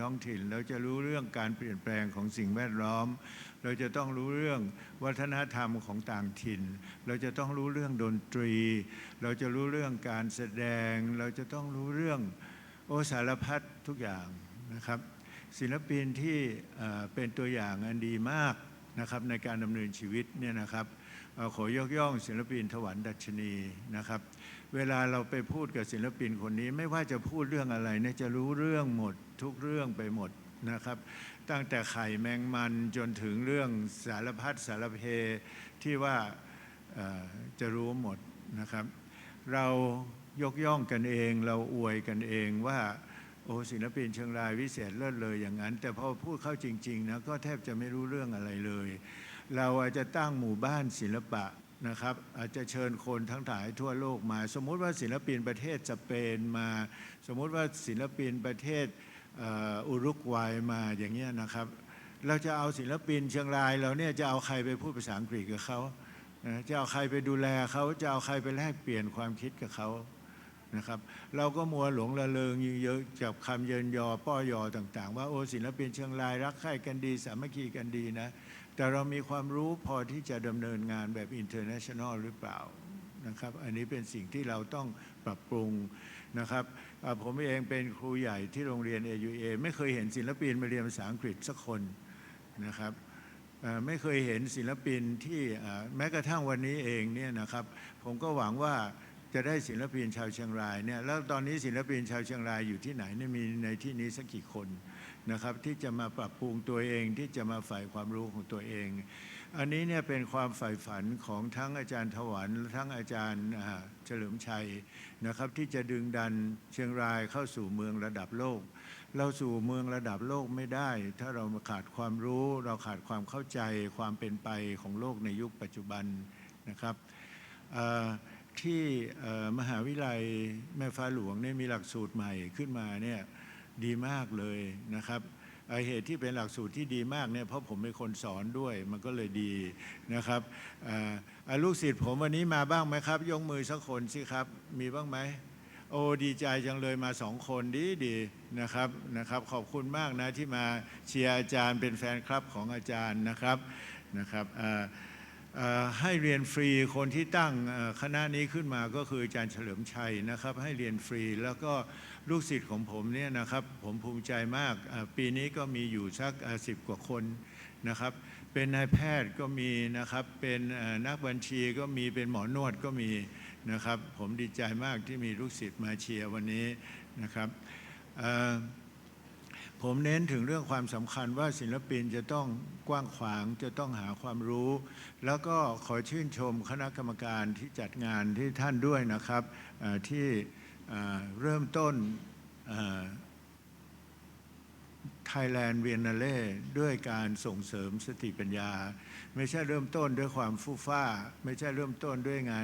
ท้องถิ่น เราจะรู้เรื่องการเปลี่ยนแปลงของสิ่งแวดล้อม เราจะต้องรู้เรื่องวัฒนธรรมของต่างถิ่น เราจะต้องรู้เรื่องดนตรี เราจะรู้เรื่องการแสดง เราจะต้องรู้เรื่องโอสารพัดทุกอย่างนะครับ ศิลปินที่เอ่อเป็นตัวอย่างอันดีมาก นะครับในการดำเนินชีวิตเนี่ยนะครับอขอยกย่องศิลปินถวันดัชนีนะครับ เวลาเราไปพูดกับศิลปินคนนี้ไม่ว่าจะพูดเรื่องอะไรเนี่ยจะรู้เรื่องหมดทุกเรื่องไปหมดนะครับ ตั้งแต่ไข่แมงมันจนถึงเรื่องสารพัดสารเพที่ว่าจะรู้หมดนะครับ เรายกย่องกันเอง เราอวยกันเองว่า โอ้ศิลปินเชียงรายวิเศษเลิศเลยอย่างนั้น แต่พอพูดเข้าจริงๆนะก็แทบจะไม่รู้เรื่องอะไรเลย เราอาจจะตั้งหมู่บ้านศิลปะนะครับอาจจะเชิญคนทั้งหลายทั่วโลกมา สมมุติว่าศิลปินประเทศสเปนมา สมมุติว่าศิลปินประเทศอุรุกวัยมาอย่างเงี้ยนะครับ เราจะเอาศิลปินเชียงรายเราเนี่ยจะเอาใครไปพูดภาษาอังกฤษกับเขาจะเอาใครไปดูแลเขาจะเอาใครไปแลกเปลี่ยนความคิดกับเขา นะครับ เราก็มัวหลงละเลงเยอะกับคำเยินยอป้อยอต่างๆ ว่าโอ้ศิลปินเชียงรายรักใคร่กันดี สามัคคีกันดีนะ แต่เรามีความรู้พอที่จะดำเนินงานแบบ international หรือเปล่านะครับอันนี้เป็นสิ่งที่เราต้องปรับปรุงนะครับผมเองเป็นครูใหญ่ที่โรงเรียน AUA ไม่เคยเห็นศิลปินมาเรียนภาษาอังกฤษสักคนนะครับไม่เคยเห็นศิลปินที่แม้กระทั่งวันนี้เองเนี่ยนะครับ ผมก็หวังว่า จะได้ศิลปินชาวเชียงรายเนี่ยแล้วตอนนี้ศิลปินชาวเชียงรายอยู่ที่ไหนเนี่ยมีในที่นี้สักกี่คนนะครับที่จะมาปรับปรุงตัวเองที่จะมาฝ่ายความรู้ของตัวเอง อันนี้เนี่ยเป็นความใฝ่ฝันของทั้งอาจารย์ถวันทั้งอาจารย์เฉลิมชัยนะครับที่จะดึงดันเชียงรายเข้าสู่เมืองระดับโลก เราสู่เมืองระดับโลกไม่ได้ ถ้าเราขาดความรู้ เราขาดความเข้าใจความเป็นไปของโลกในยุคปัจจุบันนะครับ ที่มหาวิทยาลัยแม่ฟ้าหลวงเนี่ยมีหลักสูตรใหม่ขึ้นมาเนี่ยดีมากเลยนะครับเอ่อเหตุที่เป็นหลักสูตรที่ดีมากเนี่ยเพราะผมเป็นคนสอนด้วยมันก็เลยดีนะครับอ่อเอ่อลูกศิษย์ผมวันนี้มาบ้างไหมครับ ยกมือสักคนสิครับ มีบ้างไหมโอ้ดีใจจังเลยมาสองคนดีดีนะครับนะครับ ขอบคุณมากนะที่มาเชียร์อาจารย์เป็นแฟนคลับของอาจารย์นะครับนะครับอ่อเอ่อ ให้เรียนฟรีคนที่ตั้งคณะนี้ขึ้นมาก็คืออาจารย์เฉลิมชัยนะครับ ให้เรียนฟรีแล้วก็ลูกศิษย์ของผมเนี่ยนะครับ ผมภูมิใจมากปีนี้ก็มีอยู่สักสิบกว่าคนนะครับ เป็นนายแพทย์ก็มีนะครับ เป็นนักบัญชีก็มีเป็นหมอนวดก็มีนะครับ ผมดีใจมากที่มีลูกศิษย์มาเชียร์วันนี้นะครับ ผมเน้นถึงเรื่องความสำคัญว่าศิลปินจะต้องกว้างขวางจะต้องหาความรู้ แล้วก็ขอชื่นชมคณะกรรมการที่จัดงานที่ท่านด้วยนะครับที่เริ่มต้นเอ่อ Thailand v i e n n a l e ด้วยการส่งเสริมสติปัญญา ไม่ใช่เริ่มต้นด้วยความฟู่ฟ้า ไม่ใช่เริ่มต้นด้วยงาน